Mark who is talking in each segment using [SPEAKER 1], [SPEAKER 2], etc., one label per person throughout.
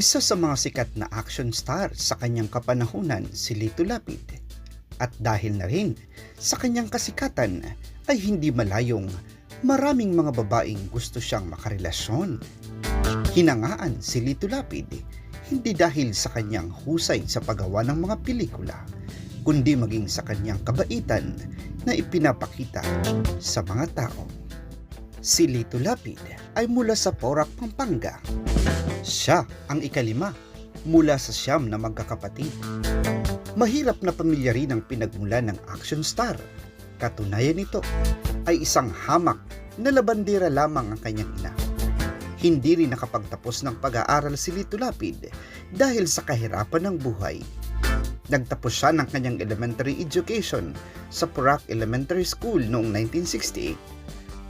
[SPEAKER 1] Isa sa mga sikat na action star sa kanyang kapanahunan si Lito Lapid. At dahil na rin sa kanyang kasikatan ay hindi malayong maraming mga babaeng gusto siyang makarelasyon. Hinangaan si Lito Lapid hindi dahil sa kanyang husay sa paggawa ng mga pelikula, kundi maging sa kanyang kabaitan na ipinapakita sa mga tao. Si Lito Lapid ay mula sa Porac, Pampanga. Siya ang ikalima mula sa siyam na magkakapatid. Mahirap na pamilya rin ang pinagmula ng action star. Katunayan nito ay isang hamak na labandera lamang ang kanyang ina. Hindi rin nakapagtapos ng pag-aaral si Lito Lapid dahil sa kahirapan ng buhay. Nagtapos siya ng kanyang elementary education sa Porac Elementary School noong 1968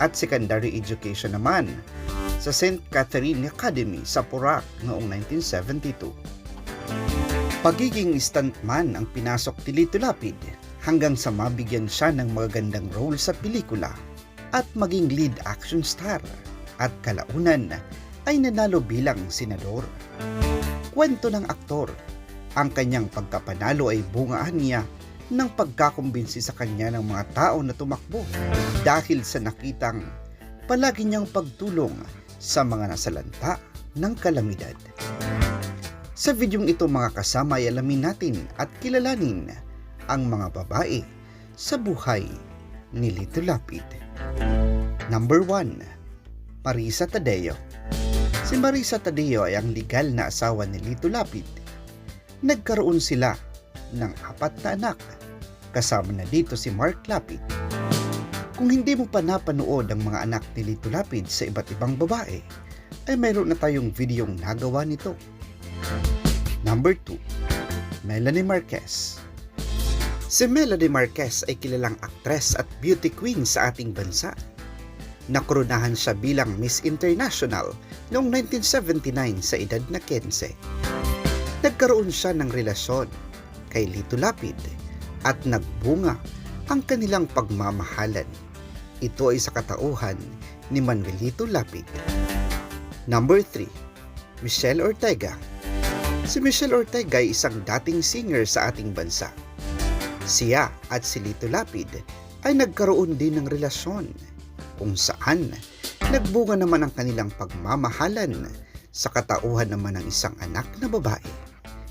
[SPEAKER 1] at secondary education naman sa St. Catherine Academy sa Porac noong 1972. Pagiging stuntman ang pinasok ni Lito Lapid hanggang sa mabigyan siya ng magagandang role sa pelikula at maging lead action star at kalaunan ay nanalo bilang senador. Kwento ng aktor, ang kanyang pagkapanalo ay bungaan niya ng pagkakumbinsi sa kanya ng mga tao na tumakbo dahil sa nakitang palagi niyang pagtulong sa mga nasalanta ng kalamidad. Sa videong ito mga kasama ay alamin natin at kilalanin ang mga babae sa buhay ni Lito Lapid. Number 1. Marisa Tadeo Si Marisa Tadeo ay ang legal na asawa ni Lito Lapid. Nagkaroon sila ng apat na anak, kasama na dito si Mark Lapid. Kung hindi mo pa napanood ang mga anak ni Lito Lapid sa iba't ibang babae, ay mayroon na tayong videong nagawa nito. Number 2. Melanie Marquez Si Melanie Marquez ay kilalang aktres at beauty queen sa ating bansa. Nakoronahan siya bilang Miss International noong 1979 sa edad na 15. Nagkaroon siya ng relasyon kay Lito Lapid at nagbunga ang kanilang pagmamahalan. Ito ay sa katauhan ni Manuelito Lapid. Number 3. Michelle Ortega Si Michelle Ortega ay isang dating singer sa ating bansa. Siya at si Lito Lapid ay nagkaroon din ng relasyon kung saan nagbunga naman ang kanilang pagmamahalan sa katauhan naman ng isang anak na babae.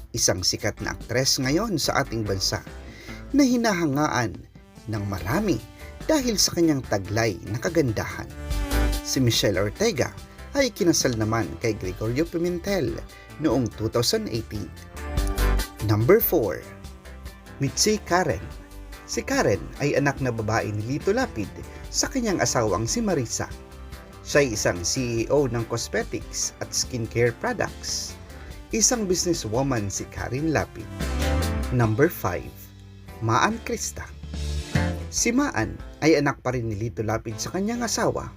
[SPEAKER 1] Isang sikat na aktres ngayon sa ating bansa na hinahangaan ng marami dahil sa kanyang taglay na kagandahan. Si Michelle Ortega ay kinasal naman kay Gregorio Pimentel noong 2018. Number 4. Mitzi Karen Si Karen ay anak na babae ni Lito Lapid sa kanyang asawang si Marisa. Siya ay isang CEO ng cosmetics at skincare products. Isang businesswoman si Karen Lapid. Number 5. Maan Krista Si Maan ay anak pa rin ni Lito Lapid sa kanyang asawa.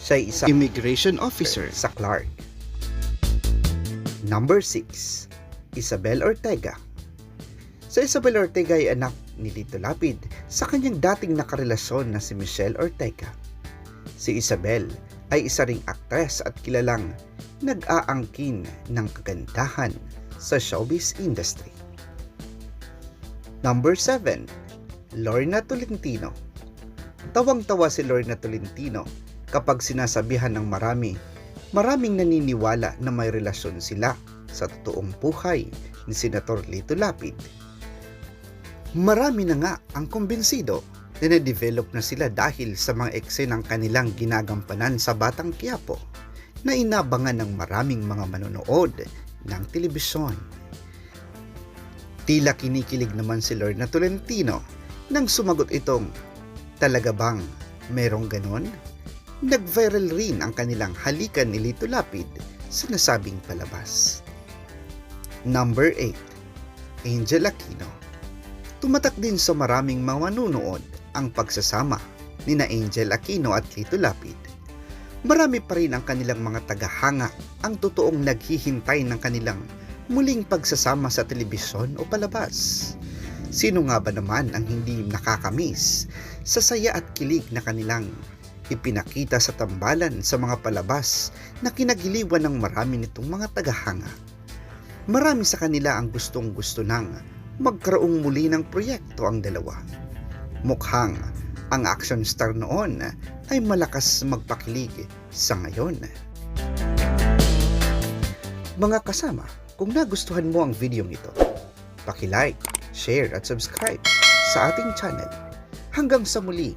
[SPEAKER 1] Siya ay isang immigration officer sa Clark. Number 6. Isabel Ortega Sa Isabel Ortega ay anak ni Lito Lapid sa kanyang dating nakarelasyon na si Michelle Ortega. Si Isabel ay isa ring aktres at kilalang nag-aangkin ng kagandahan sa showbiz industry. Number 7. Lorna Tolentino Tawang-tawa si Lorna Tolentino kapag sinasabihan ng marami, maraming naniniwala na may relasyon sila sa totoong buhay ni Senator Lito Lapid. Marami na nga ang kumbinsido na na-develop na sila dahil sa mga eksenang kanilang ginagampanan sa Batang Quiapo na inabangan ng maraming mga manonood ng telebisyon. Tila kinikilig naman si Lorna Tolentino nang sumagot itong, Talaga bang merong ganon? Nag-viral rin ang kanilang halikan ni Lito Lapid sa nasabing palabas. Number 8. Angel Aquino Tumatak din sa maraming mga manunood ang pagsasama ni na Angel Aquino at Lito Lapid. Marami pa rin ang kanilang mga tagahanga ang totoong naghihintay ng kanilang muling pagsasama sa telebisyon o palabas. Sino nga ba naman ang hindi nakakamiss sa saya at kilig na kanilang ipinakita sa tambalan sa mga palabas na kinagiliwan ng marami nitong mga tagahanga. Marami sa kanila ang gustong gusto nang magkaroong muli ng proyekto ang dalawa. Mukhang ang action star noon ay malakas magpakilig sa ngayon. Mga kasama, kung nagustuhan mo ang video ito, paki-like, share at subscribe sa ating channel. Hanggang sa muli,